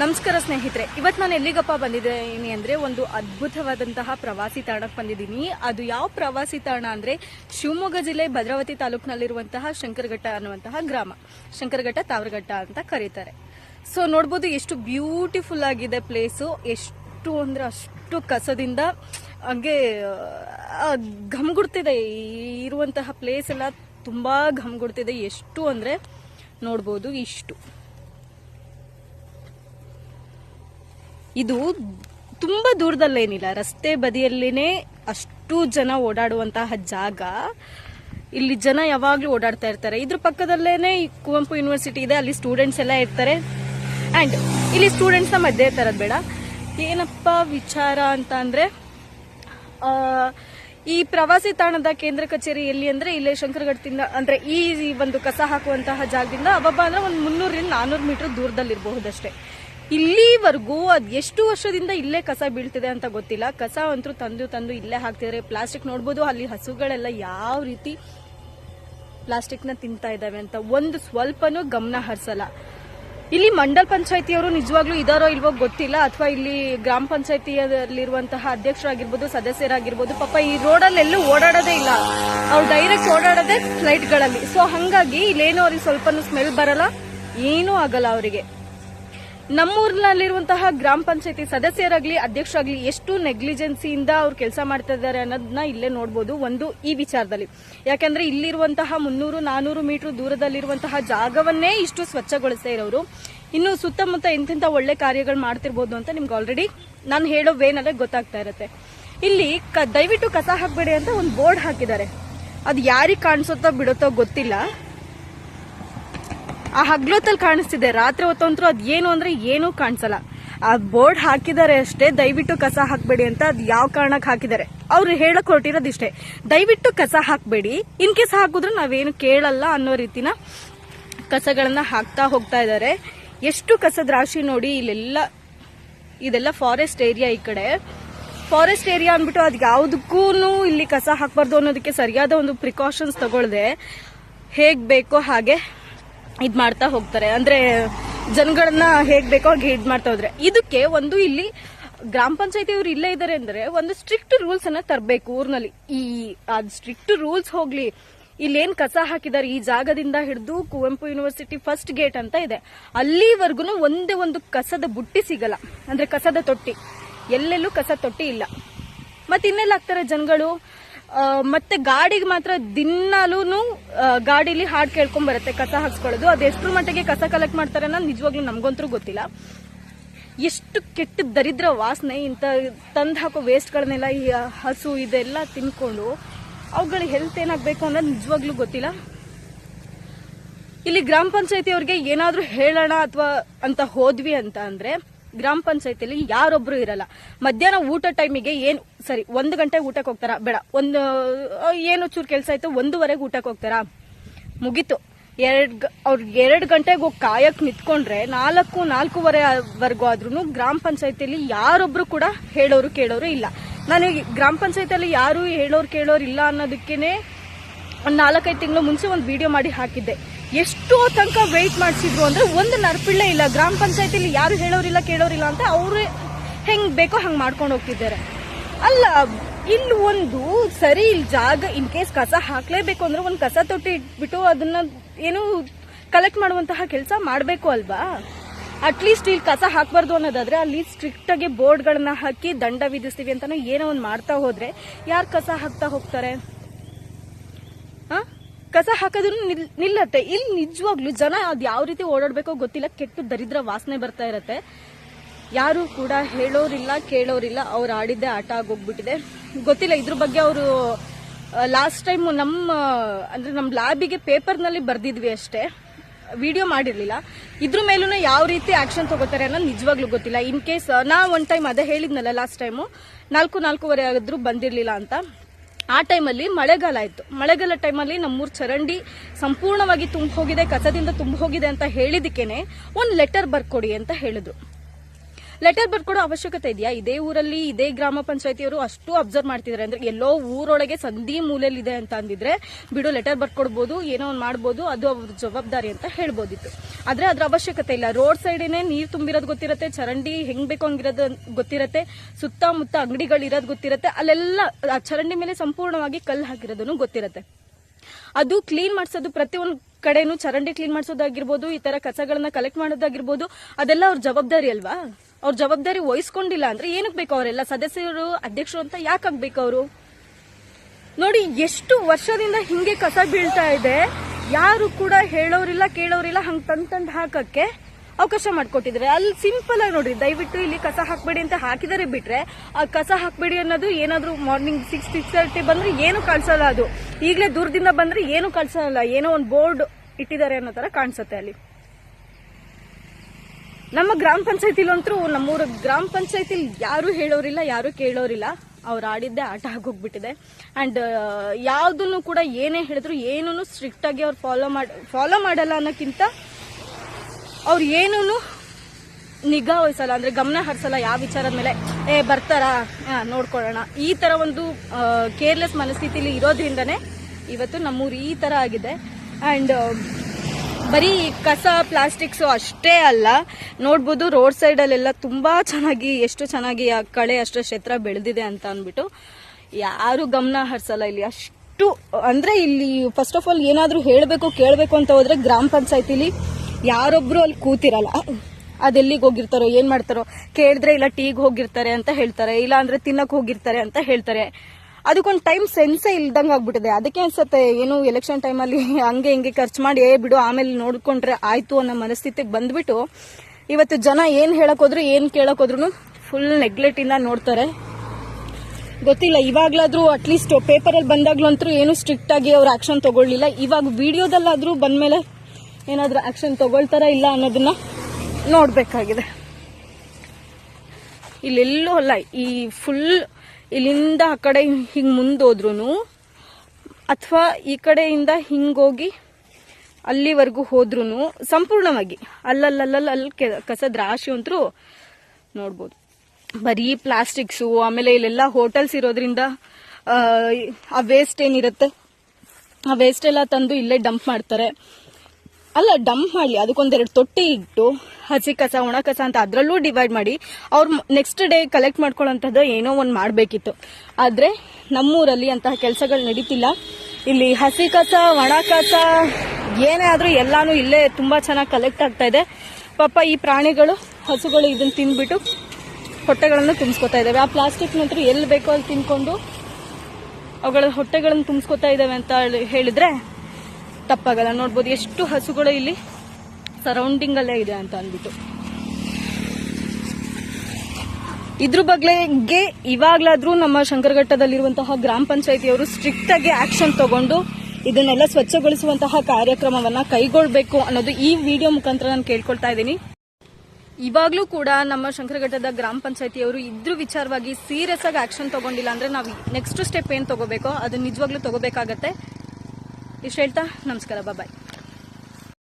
ನಮಸ್ಕಾರ ಸ್ನೇಹಿತರೆ ಇವತ್ತು ನಾನು ಎಲ್ಲಿಗಪ್ಪ ಬಂದಿದ್ದೀನಿ ಅಂದ್ರೆ ಒಂದು ಅದ್ಭುತವಾದಂತಹ ಪ್ರವಾಸಿ ತಾಣಕ್ಕೆ ಬಂದಿದ್ದೀನಿ. ಅದು ಯಾವ ಪ್ರವಾಸಿ ತಾಣ ಅಂದ್ರೆ ಶಿವಮೊಗ್ಗ ಜಿಲ್ಲೆ ಭದ್ರಾವತಿ ತಾಲೂಕಿನಲ್ಲಿರುವಂತಹ ಶಂಕರಘಟ್ಟ ಅನ್ನುವಂತಹ ಗ್ರಾಮ. ಶಂಕರಘಟ್ಟ ತಾವರಘಟ್ಟ ಅಂತ ಕರೀತಾರೆ. ಸೊ ನೋಡ್ಬೋದು ಎಷ್ಟು ಬ್ಯೂಟಿಫುಲ್ ಆಗಿದೆ ಪ್ಲೇಸು ಎಷ್ಟು ಅಂದ್ರೆ ಅಷ್ಟು ಕಸದಿಂದ, ಹಂಗೆ ಘಮ್ಗುಡ್ತಿದೆ. ಇರುವಂತಹ ಪ್ಲೇಸ್ ಎಲ್ಲ ತುಂಬಾ ಘಮ್ಗುಡ್ತಿದೆ. ಎಷ್ಟು ಅಂದ್ರೆ ನೋಡ್ಬೋದು ಇಷ್ಟು. ಇದು ತುಂಬಾ ದೂರದಲ್ಲೇನಿಲ್ಲ ರಸ್ತೆ ಬದಿಯಲ್ಲೇನೆ ಅಷ್ಟು ಜನ ಓಡಾಡುವಂತಹ ಜಾಗ. ಇಲ್ಲಿ ಜನ ಯಾವಾಗ್ಲೂ ಓಡಾಡ್ತಾ ಇರ್ತಾರೆ. ಇದ್ರ ಪಕ್ಕದಲ್ಲೇನೆ ಕುವೆಂಪು ಯೂನಿವರ್ಸಿಟಿ ಇದೆ. ಅಲ್ಲಿ ಸ್ಟೂಡೆಂಟ್ಸ್ ಎಲ್ಲ ಇರ್ತಾರೆ. ಅಂಡ್ ಇಲ್ಲಿ ಸ್ಟೂಡೆಂಟ್ಸ್ನ ಮಧ್ಯೆ ತರದ್ ಬೇಡ. ಏನಪ್ಪ ವಿಚಾರ ಅಂತ ಅಂದ್ರೆ ಈ ಪ್ರವಾಸಿ ತಾಣದ ಕೇಂದ್ರ ಕಚೇರಿ ಎಲ್ಲಿ ಅಂದ್ರೆ, ಇಲ್ಲೇ ಶಂಕರಗಢದಿಂದ ಅಂದ್ರೆ ಈ ಒಂದು ಕಸ ಹಾಕುವಂತಹ ಜಾಗದಿಂದ, ಅಬ್ಬಬ್ಬ ಅಂದ್ರೆ ಒಂದು ಮುನ್ನೂರರಿಂದ ನಾನೂರು ಮೀಟರ್ ದೂರದಲ್ಲಿರಬಹುದಷ್ಟೇ. ಇಲ್ಲಿವರೆಗೂ ಅದು ಎಷ್ಟು ವರ್ಷದಿಂದ ಇಲ್ಲೇ ಕಸ ಬೀಳ್ತಿದೆ ಅಂತ ಗೊತ್ತಿಲ್ಲ. ಕಸ ಅಂತೂ ತಂದು ತಂದು ಇಲ್ಲೇ ಹಾಕ್ತಿದ್ದಾರೆ ಪ್ಲಾಸ್ಟಿಕ್ ನೋಡ್ಬೋದು, ಅಲ್ಲಿ ಹಸುಗಳೆಲ್ಲ ಯಾವ ರೀತಿ ಪ್ಲಾಸ್ಟಿಕ್ನ ತಿಂತಾ ಇದ್ದಾವೆ ಅಂತ ಒಂದು ಸ್ವಲ್ಪನೂ ಗಮನ ಹರಿಸಲ್ಲ. ಇಲ್ಲಿ ಮಂಡಲ್ ಪಂಚಾಯತಿಯವರು ನಿಜವಾಗ್ಲೂ ಇದಾರೋ ಇಲ್ವೋ ಗೊತ್ತಿಲ್ಲ. ಅಥವಾ ಇಲ್ಲಿ ಗ್ರಾಮ ಪಂಚಾಯತಿಯಲ್ಲಿರುವಂತಹ ಅಧ್ಯಕ್ಷರಾಗಿರ್ಬೋದು, ಸದಸ್ಯರಾಗಿರ್ಬೋದು, ಪಾಪ ಈ ರೋಡಲ್ಲೆಲ್ಲೂ ಓಡಾಡೋದೇ ಇಲ್ಲ. ಅವ್ರು ಡೈರೆಕ್ಟ್ ಓಡಾಡೋದೇ ಫ್ಲೈಟ್ಗಳಲ್ಲಿ ಸೊ ಹಂಗಾಗಿ ಇಲ್ಲೇನೋ ಅವ್ರಿಗೆ ಸ್ವಲ್ಪನೂ ಸ್ಮೆಲ್ ಬರಲ್ಲ. ಏನೂ ಆಗಲ್ಲ ಅವರಿಗೆ. ನಮ್ಮೂರಿನಲ್ಲಿರುವಂತಹ ಗ್ರಾಮ ಪಂಚಾಯತಿ ಸದಸ್ಯರಾಗ್ಲಿ, ಅಧ್ಯಕ್ಷರಾಗ್ಲಿ ಎಷ್ಟು ನೆಗ್ಲಿಜೆನ್ಸಿಯಿಂದ ಅವ್ರು ಕೆಲಸ ಮಾಡ್ತಾ ಇದ್ದಾರೆ ಅನ್ನೋದನ್ನ ಇಲ್ಲೇ ನೋಡ್ಬೋದು ಒಂದು ಈ ವಿಚಾರದಲ್ಲಿ. ಯಾಕಂದ್ರೆ ಇಲ್ಲಿರುವಂತಹ ಮುನ್ನೂರು, ನಾನೂರು ಮೀಟರ್ ದೂರದಲ್ಲಿರುವಂತಹ ಜಾಗವನ್ನೇ ಇಷ್ಟು ಸ್ವಚ್ಛಗೊಳಿಸ್ತಾ ಇರೋರು. ಇನ್ನು ಸುತ್ತಮುತ್ತ ಎಂತೆಂಥ ಒಳ್ಳೆ ಕಾರ್ಯಗಳು ಮಾಡ್ತಿರ್ಬೋದು ಅಂತ ನಿಮ್ಗೆ ಆಲ್ರೆಡಿ ನಾನು ಹೇಳೋ ವೇನಲ್ಲೇ ಗೊತ್ತಾಗ್ತಾ ಇರುತ್ತೆ. ಇಲ್ಲಿ ಕ- ದಯವಿಟ್ಟು ಕಸ ಹಾಕ್ಬೇಡಿ ಅಂತ ಒಂದು ಬೋರ್ಡ್ ಹಾಕಿದ್ದಾರೆ. ಅದು ಯಾರಿಗೆ ಕಾಣಿಸುತ್ತೋ ಬಿಡುತ್ತೋ ಗೊತ್ತಿಲ್ಲ. ಆ ಹಗ್ಲೊತ್ತಲ್ಲಿ ಕಾಣಿಸ್ತಿದೆ. ರಾತ್ರಿ ಹೊತ್ತಂತರೂ ಅದು ಏನು ಅಂದ್ರೆ ಏನೂ ಕಾಣಿಸಲ್ಲ. ಆ ಬೋರ್ಡ್ ಹಾಕಿದ್ದಾರೆ ಅಷ್ಟೇ. ದಯವಿಟ್ಟು ಕಸ ಹಾಕಬೇಡಿ ಅಂತ ಅದು ಯಾವ ಕಾರಣಕ್ಕೆ ಹಾಕಿದ್ದಾರೆ? ಅವ್ರು ಹೇಳಕ್ ಹೊರಟಿರೋದು ಇಷ್ಟೇ ದಯವಿಟ್ಟು ಕಸ ಹಾಕಬೇಡಿ. ಇನ್ ಕೇಸ್ ಹಾಕಿದ್ರೆ ನಾವೇನು ಕೇಳಲ್ಲ ಅನ್ನೋ ರೀತಿನ ಕಸಗಳನ್ನ ಹಾಕ್ತಾ ಹೋಗ್ತಾ ಇದ್ದಾರೆ. ಎಷ್ಟು ಕಸದ ರಾಶಿ ನೋಡಿ ಇಲ್ಲೆಲ್ಲ, ಇದೆಲ್ಲ ಫಾರೆಸ್ಟ್ ಏರಿಯಾ ಈ ಕಡೆ. ಫಾರೆಸ್ಟ್ ಏರಿಯಾ ಅಂದ್ಬಿಟ್ಟು ಅದು ಯಾವುದಕ್ಕೂ ಇಲ್ಲಿ ಕಸ ಹಾಕಬಾರ್ದು ಅನ್ನೋದಕ್ಕೆ ಸರಿಯಾದ ಒಂದು ಪ್ರಿಕಾಷನ್ಸ್ ತಗೊಳ್ದೆ. ಹೇಗೆ ಬೇಕೋ ಹಾಗೆ ಇದ್ ಮಾಡ್ತಾ ಹೋಗ್ತಾರೆ. ಅಂದ್ರೆ ಜನಗಳನ್ನ ಹೇಗ್ ಬೇಕೋ ಹಾಗೆ ಇದು ಮಾಡ್ತಾ ಹೋದ್ರೆ. ಇದಕ್ಕೆ ಒಂದು ಇಲ್ಲಿ ಗ್ರಾಮ ಪಂಚಾಯತಿ ಅವ್ರು ಇಲ್ಲೇ ಇದಾರೆ ಅಂದ್ರೆ ಒಂದು ಸ್ಟ್ರಿಕ್ಟ್ ರೂಲ್ಸ್ ಅನ್ನ ತರಬೇಕು ಊರ್ನಲ್ಲಿ. ಈ ಸ್ಟ್ರಿಕ್ಟ್ ರೂಲ್ಸ್ ಹೋಗ್ಲಿ, ಇಲ್ಲೇನ್ ಕಸ ಹಾಕಿದ್ದಾರೆ ಈ ಜಾಗದಿಂದ ಹಿಡಿದು ಕುವೆಂಪು ಯೂನಿವರ್ಸಿಟಿ ಫಸ್ಟ್ ಗೇಟ್ ಅಂತ ಇದೆ. ಅಲ್ಲಿವರೆಗೂ ಒಂದೇ ಒಂದು ಕಸದ ಬುಟ್ಟಿ ಸಿಗಲ್ಲ. ಅಂದ್ರೆ ಕಸದ ತೊಟ್ಟಿ. ಎಲ್ಲೆಲ್ಲೂ ಕಸ ತೊಟ್ಟಿ ಇಲ್ಲ. ಮತ್ತೆ ಇನ್ನೆಲ್ಲ ಆಗ್ತಾರೆ ಜನಗಳು? ಮತ್ತೆ ಗಾಡಿಗೆ ಮಾತ್ರ ದಿನಾಲೂ ಗಾಡಿಲಿ ಹಾಡು ಕೇಳ್ಕೊಂಡ್ ಬರುತ್ತೆ, ಕಸ ಹಾಕ್ಸ್ಕೊಳ್ಳೋದು. ಅದು ಎಷ್ಟ್ರ ಮಟ್ಟಿಗೆ ಕಸ ಕಲೆಕ್ಟ್ ಮಾಡ್ತಾರೆ ಅನ್ನೋದು ನಿಜವಾಗ್ಲೂ ನಮಗಂತೂ ಗೊತ್ತಿಲ್ಲ. ಎಷ್ಟು ಕೆಟ್ಟ ದರಿದ್ರ ವಾಸನೆ, ಇಂಥ ತಂದು ಹಾಕೋ ವೇಸ್ಟ್ಗಳನ್ನೆಲ್ಲ ಈ ಹಸು ಇದೆಲ್ಲ ತಿನ್ಕೊಂಡು ಅವುಗಳ ಹೆಲ್ತ್ ಏನಾಗಬೇಕು ಅನ್ನೋದು ನಿಜವಾಗ್ಲೂ ಗೊತ್ತಿಲ್ಲ. ಇಲ್ಲಿ ಗ್ರಾಮ ಪಂಚಾಯತಿ ಅವ್ರಿಗೆ ಏನಾದರೂ ಹೇಳೋಣ ಅಥವಾ ಅಂತ ಹೋದ್ವಿ ಅಂತ ಅಂದ್ರೆ ಗ್ರಾಮ ಪಂಚಾಯತಿಲಿ ಯಾರೊಬ್ರು ಇರಲ್ಲ. ಮಧ್ಯಾಹ್ನ ಊಟ ಟೈಮಿಗೆ ಏನು, ಸರಿ, ಒಂದು ಗಂಟೆ ಊಟಕ್ಕೆ ಹೋಗ್ತಾರ? ಬೇಡ. ಒಂದು ಏನು ಚೂರು ಕೆಲಸ ಆಯ್ತು, ಒಂದೂವರೆಗೆ ಊಟಕ್ಕೆ ಹೋಗ್ತಾರಾ? ಮುಗೀತು. ಎರಡ್ ಅವ್ರಿಗೆ ಎರಡು ಗಂಟೆಗೆ ಹೋಗಿ ಕಾಯಕ್ ನಿಂತ್ಕೊಂಡ್ರೆ ನಾಲ್ಕು, ನಾಲ್ಕೂವರೆ ವರ್ಗು ಆದ್ರೂ ಗ್ರಾಮ ಪಂಚಾಯತಿಯಲ್ಲಿ ಯಾರೊಬ್ರು ಕೂಡ ಹೇಳೋರು, ಕೇಳೋರು ಇಲ್ಲ. ನಾನು ಗ್ರಾಮ ಪಂಚಾಯತಿಯಲ್ಲಿ ಯಾರು ಹೇಳೋರು, ಕೇಳೋರು ಇಲ್ಲ ಅನ್ನೋದಕ್ಕೇನೆ ಒಂದು ನಾಲ್ಕೈದು ತಿಂಗಳು ಮುಂಚೆ ಒಂದು ವಿಡಿಯೋ ಮಾಡಿ ಹಾಕಿದ್ದೆ. ಎಷ್ಟೋ ತನಕ ವೆಯ್ಟ್ ಮಾಡಿಸಿದ್ರು ಅಂದ್ರೆ ಒಂದು ನರ್ಪಿಳ್ಳೆ ಇಲ್ಲ. ಗ್ರಾಮ ಪಂಚಾಯತಿಲಿ ಯಾರು ಹೇಳೋರಿಲ್ಲ, ಕೇಳೋರಿಲ್ಲ ಅಂತ ಅವರು ಹೆಂಗ್ ಬೇಕೋ ಹಂಗ್ ಮಾಡ್ಕೊಂಡು ಹೋಗ್ತಿದ್ದಾರೆ. ಅಲ್ಲ, ಇಲ್ಲಿ ಒಂದು ಸರಿ ಇಲ್ಲಿ ಜಾಗ ಇನ್ ಕೇಸ್ ಕಸ ಹಾಕ್ಲೇಬೇಕು ಅಂದ್ರೆ ಒಂದು ಕಸ ತೊಟ್ಟಿ ಇಟ್ಬಿಟ್ಟು ಅದನ್ನ ಏನು ಕಲೆಕ್ಟ್ ಮಾಡುವಂತಹ ಕೆಲಸ ಮಾಡಬೇಕು ಅಲ್ವಾ? ಅಟ್ಲೀಸ್ಟ್ ಇಲ್ಲಿ ಕಸ ಹಾಕಬಾರ್ದು ಅನ್ನೋದಾದ್ರೆ ಅಲ್ಲಿ ಸ್ಟ್ರಿಕ್ಟ್ ಆಗಿ ಬೋರ್ಡ್ಗಳನ್ನ ಹಾಕಿ ದಂಡ ವಿಧಿಸ್ತೀವಿ ಅಂತಾನು ಏನೋ ಒಂದು ಮಾಡ್ತಾ ಹೋದ್ರೆ ಯಾರು ಕಸ ಹಾಕ್ತಾ ಹೋಗ್ತಾರೆ? ಕಸ ಹಾಕೋದನ್ನು ನಿಲ್- ನಿಲ್ಲತ್ತೆ. ಇಲ್ಲಿ ನಿಜವಾಗ್ಲೂ ಜನ ಅದ್ ಯಾವ ರೀತಿ ಓಡಾಡ್ಬೇಕೋ ಗೊತ್ತಿಲ್ಲ. ಕೆಟ್ಟು ದರಿದ್ರ ವಾಸನೆ ಬರ್ತಾ ಇರತ್ತೆ. ಯಾರು ಕೂಡ ಹೇಳೋರಿಲ್ಲ, ಕೇಳೋರಿಲ್ಲ. ಅವ್ರು ಆಡಿದ್ದೆ ಆಟ ಆಗೋಗ್ಬಿಟ್ಟಿದೆ. ಗೊತ್ತಿಲ್ಲ, ಇದ್ರ ಬಗ್ಗೆ ಅವರು ಲಾಸ್ಟ್ ಟೈಮ್ ನಮ್ಮ ಅಂದ್ರೆ ನಮ್ಮ ಲ್ಯಾಬಿಗೆ ಪೇಪರ್ನಲ್ಲಿ ಬರ್ದಿದ್ವಿ ಅಷ್ಟೇ. ವಿಡಿಯೋ ಮಾಡಿರ್ಲಿಲ್ಲ. ಇದ್ರ ಮೇಲೂ ಯಾವ ರೀತಿ ಆಕ್ಷನ್ ತಗೋತಾರೆ ಅನ್ನೋದು ನಿಜವಾಗ್ಲೂ ಗೊತ್ತಿಲ್ಲ. ಇನ್ ಕೇಸ್ ನಾ ಒನ್ ಟೈಮ್ ಅದೇ ಹೇಳಿದ್ನಲ್ಲ ಲಾಸ್ಟ್ ಟೈಮು ನಾಲ್ಕು, ನಾಲ್ಕೂವರೆ ಆದ್ರೂ ಬಂದಿರಲಿಲ್ಲ ಅಂತ. ಆ ಟೈಮಲ್ಲಿ ಮಳೆಗಾಲ ಆಯಿತು. ಮಳೆಗಾಲ ಟೈಮಲ್ಲಿ ನಮ್ಮೂರ್ ಚರಂಡಿ ಸಂಪೂರ್ಣವಾಗಿ ತುಂಬ ಹೋಗಿದೆ ಕಸದಿಂದ ತುಂಬ ಹೋಗಿದೆ ಅಂತ ಹೇಳಿದಕ್ಕೇನೆ ಒಂದು ಲೆಟರ್ ಬರ್ಕೊಡಿ ಅಂತ ಹೇಳಿದ್ರು. ಲೆಟರ್ ಬರ್ಕೊಡೋ ಅವಶ್ಯಕತೆ ಇದೆಯಾ? ಇದೇ ಊರಲ್ಲಿ ಇದೇ ಗ್ರಾಮ ಪಂಚಾಯತಿಯವರು ಅಷ್ಟು ಅಬ್ಸರ್ವ್ ಮಾಡ್ತಿದ್ದಾರೆ ಅಂದ್ರೆ ಎಲ್ಲೋ ಊರೊಳಗೆ ಸಂಧಿ ಮೂಲೆಯಲ್ಲಿದೆ ಅಂತ ಅಂದಿದ್ರೆ ಬಿಡು ಲೆಟರ್ ಬರ್ಕೊಡ್ಬೋದು ಏನೋ ಒಂದು ಮಾಡ್ಬೋದು, ಅದು ಅವ್ರ ಜವಾಬ್ದಾರಿ ಅಂತ ಹೇಳ್ಬೋದಿತ್ತು. ಆದ್ರೆ ಅದ್ರ ಅವಶ್ಯಕತೆ ಇಲ್ಲ. ರೋಡ್ ಸೈಡೇನೆ ನೀರು ತುಂಬಿರೋದು ಗೊತ್ತಿರತ್ತೆ, ಚರಂಡಿ ಹೆಂಗ್ ಬೇಕು ಹಂಗಿರೋದು ಗೊತ್ತಿರತ್ತೆ, ಸುತ್ತಮುತ್ತ ಅಂಗಡಿಗಳು ಇರೋದು ಗೊತ್ತಿರತ್ತೆ, ಅಲ್ಲೆಲ್ಲ ಚರಂಡಿ ಮೇಲೆ ಸಂಪೂರ್ಣವಾಗಿ ಕಲ್ಲು ಹಾಕಿರೋದನ್ನು ಗೊತ್ತಿರತ್ತೆ. ಅದು ಕ್ಲೀನ್ ಮಾಡಿಸೋದು ಪ್ರತಿಯೊಂದು ಕಡೆನು ಚರಂಡಿ ಕ್ಲೀನ್ ಮಾಡಿಸೋದಾಗಿರ್ಬೋದು, ಈ ತರ ಕಸಗಳನ್ನ ಕಲೆಕ್ಟ್ ಮಾಡೋದಾಗಿರ್ಬೋದು, ಅದೆಲ್ಲ ಅವ್ರ ಜವಾಬ್ದಾರಿ ಅಲ್ವಾ? ಅವ್ರ ಜವಾಬ್ದಾರಿ ವಹಿಸ್ಕೊಂಡಿಲ್ಲ ಅಂದ್ರೆ ಏನಕ್ಕೆ ಬೇಕು ಅವರೆಲ್ಲ ಸದಸ್ಯರು, ಅಧ್ಯಕ್ಷರು ಅಂತ ಯಾಕೆ ಆಗ್ಬೇಕು ಅವರು? ನೋಡಿ, ಎಷ್ಟು ವರ್ಷದಿಂದ ಹಿಂಗೆ ಕಸ ಬೀಳ್ತಾ ಇದೆ. ಯಾರು ಕೂಡ ಹೇಳೋರಿಲ್ಲ, ಕೇಳೋರಿಲ್ಲ, ಹಂಗ್ ತಂದ್ ತಂದ್ ಹಾಕಕ್ಕೆ ಅವಕಾಶ ಮಾಡ್ಕೊಟ್ಟಿದ್ರೆ ಅಲ್ಲಿ ಸಿಂಪಲ್ ಆಗಿ ನೋಡ್ರಿ, ದಯವಿಟ್ಟು ಇಲ್ಲಿ ಕಸ ಹಾಕ್ಬೇಡಿ ಅಂತ ಹಾಕಿದರೆ ಬಿಟ್ರೆ ಆ ಕಸ ಹಾಕ್ಬೇಡಿ ಅನ್ನೋದು ಏನಾದ್ರೂ ಮಾರ್ನಿಂಗ್ ಸಿಕ್ಸ್ ಸಿಕ್ಸ್ ತರ್ಟಿ ಬಂದ್ರೆ ಏನು ಕಾಣಿಸಲ್ಲ ಅದು. ಈಗಲೇ ದೂರದಿಂದ ಬಂದ್ರೆ ಏನು ಕಾಣಿಸಲ್ಲ. ಏನೋ ಒಂದು ಬೋರ್ಡ್ ಇಟ್ಟಿದ್ದಾರೆ ಅನ್ನೋ ತರ ಕಾಣಿಸುತ್ತೆ ಅಲ್ಲಿ. ನಮ್ಮ ಗ್ರಾಮ ಪಂಚಾಯತಿಲಂತೂ ನಮ್ಮೂರ ಗ್ರಾಮ ಪಂಚಾಯತಿಲಿ ಯಾರು ಹೇಳೋರಿಲ್ಲ, ಯಾರು ಕೇಳೋರಿಲ್ಲ. ಅವ್ರು ಆಡಿದ್ದೆ ಆಟ ಆಗೋಗ್ಬಿಟ್ಟಿದೆ. ಅಂಡ್ ಯಾವ್ದನ್ನು ಕೂಡ ಏನೇ ಹೇಳಿದ್ರು ಏನೂ ಸ್ಟ್ರಿಕ್ಟ್ ಆಗಿ ಅವ್ರು ಫಾಲೋ ಮಾಡ ಫಾಲೋ ಮಾಡಲ್ಲ ಅನ್ನೋಕ್ಕಿಂತ ಅವ್ರು ಏನೂ ನಿಗಾ ವಹಿಸಲ್ಲ. ಅಂದ್ರೆ ಗಮನ ಹರಿಸಲ್ಲ. ಯಾವ ವಿಚಾರದ ಮೇಲೆ, ಏ, ಬರ್ತಾರಾ? ನೋಡ್ಕೊಳ್ಳೋಣ. ಈ ತರ ಒಂದು ಕೇರ್ಲೆಸ್ ಮನಸ್ಥಿತಿಲಿ ಇರೋದ್ರಿಂದನೇ ಇವತ್ತು ನಮ್ಮೂರು ಈ ತರ ಆಗಿದೆ. ಅಂಡ್ ಬರೀ ಕಸ ಪ್ಲಾಸ್ಟಿಕ್ಸು ಅಷ್ಟೇ ಅಲ್ಲ. ನೋಡ್ಬೋದು ರೋಡ್ ಸೈಡ್ ತುಂಬ ತುಂಬಾ ಚೆನ್ನಾಗಿ, ಎಷ್ಟು ಚೆನ್ನಾಗಿ ಆ ಕಳೆ, ಅಷ್ಟು ಕ್ಷೇತ್ರ ಬೆಳೆದಿದೆ ಅಂತ ಅಂದ್ಬಿಟ್ಟು ಯಾರು ಗಮನ ಹರಿಸಲ್ಲ ಇಲ್ಲಿ. ಅಷ್ಟು, ಅಂದ್ರೆ ಇಲ್ಲಿ ಫಸ್ಟ್ ಆಫ್ ಆಲ್ ಏನಾದರೂ ಹೇಳಬೇಕು, ಕೇಳಬೇಕು ಅಂತ ಹೋದರೆ ಗ್ರಾಮ ಪಂಚಾಯತಿಲಿ ಯಾರೊಬ್ಬರು ಅಲ್ಲಿ ಕೂತಿರಲ್ಲ. ಅದೆಲ್ಲಿಗೆ ಹೋಗಿರ್ತಾರೋ, ಏನು ಮಾಡ್ತಾರೋ, ಕೇಳಿದ್ರೆ ಇಲ್ಲ ಟೀಗೆ ಹೋಗಿರ್ತಾರೆ ಅಂತ ಹೇಳ್ತಾರೆ ಇಲ್ಲ ಅಂದ್ರೆ ತಿನ್ನಕ್ಕೆ ಹೋಗಿರ್ತಾರೆ ಅಂತ ಹೇಳ್ತಾರೆ. ಅದಕ್ಕೊಂದು ಟೈಮ್ ಸೆನ್ಸೇ ಇಲ್ದಂಗೆ ಆಗ್ಬಿಟ್ಟಿದೆ. ಅದಕ್ಕೆ ಅನ್ಸುತ್ತೆ, ಏನು ಎಲೆಕ್ಷನ್ ಟೈಮಲ್ಲಿ ಹಂಗೆ ಹಿಂಗೆ ಖರ್ಚು ಮಾಡಿ, ಏ ಬಿಡು, ಆಮೇಲೆ ನೋಡ್ಕೊಂಡ್ರೆ ಆಯ್ತು ಅನ್ನೋ ಮನಸ್ಥಿತಿಗೆ ಬಂದ್ಬಿಟ್ಟು ಇವತ್ತು ಜನ ಏನು ಹೇಳಕ್ ಹೋದ್ರು, ಏನ್ ಕೇಳಕ್ ಹೋದ್ರು ಫುಲ್ ನೆಗ್ಲೆಕ್ಟ್ ಇಂದ ನೋಡ್ತಾರೆ. ಗೊತ್ತಿಲ್ಲ, ಇವಾಗ್ಲಾದ್ರೂ ಅಟ್ಲೀಸ್ಟ್ ಪೇಪರಲ್ಲಿ ಬಂದಾಗ್ಲೂ ಅಂತೂ ಏನು ಸ್ಟ್ರಿಕ್ಟ್ ಆಗಿ ಅವ್ರು ಆಕ್ಷನ್ ತಗೊಳ್ಳಿಲ್ಲ. ಇವಾಗ ವಿಡಿಯೋದಲ್ಲಾದ್ರೂ ಬಂದ್ಮೇಲೆ ಏನಾದರೂ ಆಕ್ಷನ್ ತಗೊಳ್ತಾರ ಇಲ್ಲ ಅನ್ನೋದನ್ನ ನೋಡ್ಬೇಕಾಗಿದೆ. ಇಲ್ಲೆಲ್ಲೂ ಅಲ್ಲ, ಈ ಫುಲ್ ಇಲ್ಲಿಂದ ಆ ಕಡೆ ಹಿಂಗ್ ಮುಂದೋದ್ರೂ ಅಥವಾ ಈ ಕಡೆಯಿಂದ ಹಿಂಗೋಗಿ ಅಲ್ಲಿವರೆಗೂ ಹೋದ್ರೂ ಸಂಪೂರ್ಣವಾಗಿ ಅಲ್ಲಲ್ಲಲ್ಲ ಅಲ್ಲಿ ಕಸದ ರಾಶಿ ಅಂತೂ ನೋಡ್ಬೋದು. ಬರೀ ಪ್ಲಾಸ್ಟಿಕ್ಸು, ಆಮೇಲೆ ಇಲ್ಲೆಲ್ಲ ಹೋಟೆಲ್ಸ್ ಇರೋದ್ರಿಂದ, ಆ ವೇಸ್ಟ್ ಏನಿರುತ್ತೆ? ಆ ವೇಸ್ಟ್ ಎಲ್ಲ ತಂದು ಇಲ್ಲೇ ಡಂಪ್ ಮಾಡ್ತಾರೆ. ಅಲ್ಲ ಡಂಪ್ ಮಾಡಲಿ. ಅದಕ್ಕೊಂದೆರಡು ತೊಟ್ಟಿ ಇಟ್ಟು, ಹಸಿ ಕಸ, ಒಣ ಕಸ ಅಂತ ಅದರಲ್ಲೂ ಡಿವೈಡ್ ಮಾಡಿ, ಅವ್ರು ನೆಕ್ಸ್ಟ್ ಡೇ ಕಲೆಕ್ಟ್ ಮಾಡ್ಕೊಳ್ಳೋಂಥದ್ದು ಏನೋ ಒಂದು ಮಾಡಬೇಕಿತ್ತು. ಆದರೆ, ನಮ್ಮೂರಲ್ಲಿ ಅಂತಹ ಕೆಲಸಗಳು ನಡೀತಿಲ್ಲ. ಇಲ್ಲಿ ಹಸಿ ಕಸ, ಒಣ ಕಸ, ಏನೇ ಆದರೂ ಎಲ್ಲಾನು ಇಲ್ಲೇ ತುಂಬ ಚೆನ್ನಾಗಿ ಕಲೆಕ್ಟ್ ಆಗ್ತಾ ಇದೆ. ಪಾಪ ಈ ಪ್ರಾಣಿಗಳು, ಹಸುಗಳು ಇದನ್ನು ತಿಂದುಬಿಟ್ಟು ಹೊಟ್ಟೆಗಳನ್ನು ತುಂಬಿಸ್ಕೊತಾ ಇದ್ದಾವೆ ಆ ಪ್ಲಾಸ್ಟಿಕ್ ನಂತರ ಎಲ್ಲಿ ಬೇಕೋ ಅಲ್ಲಿ ತಿನ್ಕೊಂಡು, ಅವುಗಳ ಹೊಟ್ಟೆಗಳನ್ನು ತುಂಬಿಸ್ಕೊತಾ ಇದ್ದಾವೆ ಅಂತ ಹೇಳಿ- ಹೇಳಿದ್ರೆ ತಪ್ಪಾಗಲ್ಲ. ನೋಡ್ಬೋದು ಎಷ್ಟು ಹಸುಗಳು ಇಲ್ಲಿ ಸರೌಂಡಿಂಗ್ ಅಲ್ಲೇ ಇದೆ ಅಂತ ಅಂದ್ಬಿಟ್ಟು. ಇದ್ರ ಬಗ್ಗೆಗೆ ಇವಾಗ್ಲಾದ್ರೂ ನಮ್ಮ ಶಂಕರಘಟ್ಟದಲ್ಲಿರುವಂತಹ ಗ್ರಾಮ ಪಂಚಾಯತಿಯವರು ಸ್ಟ್ರಿಕ್ಟ್ ಆಗಿ ಆಕ್ಷನ್ ತಗೊಂಡು ಇದನ್ನೆಲ್ಲ ಸ್ವಚ್ಛಗೊಳಿಸುವಂತಹ ಕಾರ್ಯಕ್ರಮವನ್ನ ಕೈಗೊಳ್ಬೇಕು ಅನ್ನೋದು ಈ ವಿಡಿಯೋ ಮುಖಾಂತರ ನಾನು ಕೇಳ್ಕೊಳ್ತಾ ಇದ್ದೀನಿ. ಇವಾಗ್ಲೂ ಕೂಡ ನಮ್ಮ ಶಂಕರಘಟ್ಟದ ಗ್ರಾಮ ಪಂಚಾಯತಿಯವರು ಇದ್ರ ವಿಚಾರವಾಗಿ ಸೀರಿಯಸ್ ಆಗಿ ಆಕ್ಷನ್ ತಗೊಂಡಿಲ್ಲ ಅಂದ್ರೆ ನಾವು ನೆಕ್ಸ್ಟ್ ಸ್ಟೆಪ್ ಏನ್ ತಗೋಬೇಕೋ ಅದನ್ನ ನಿಜವಾಗ್ಲೂ ತಗೋಬೇಕಾಗತ್ತೆ. ಇಷ್ಟು ಹೇಳ್ತಾ ನಮಸ್ಕಾರ ಬಾಯ್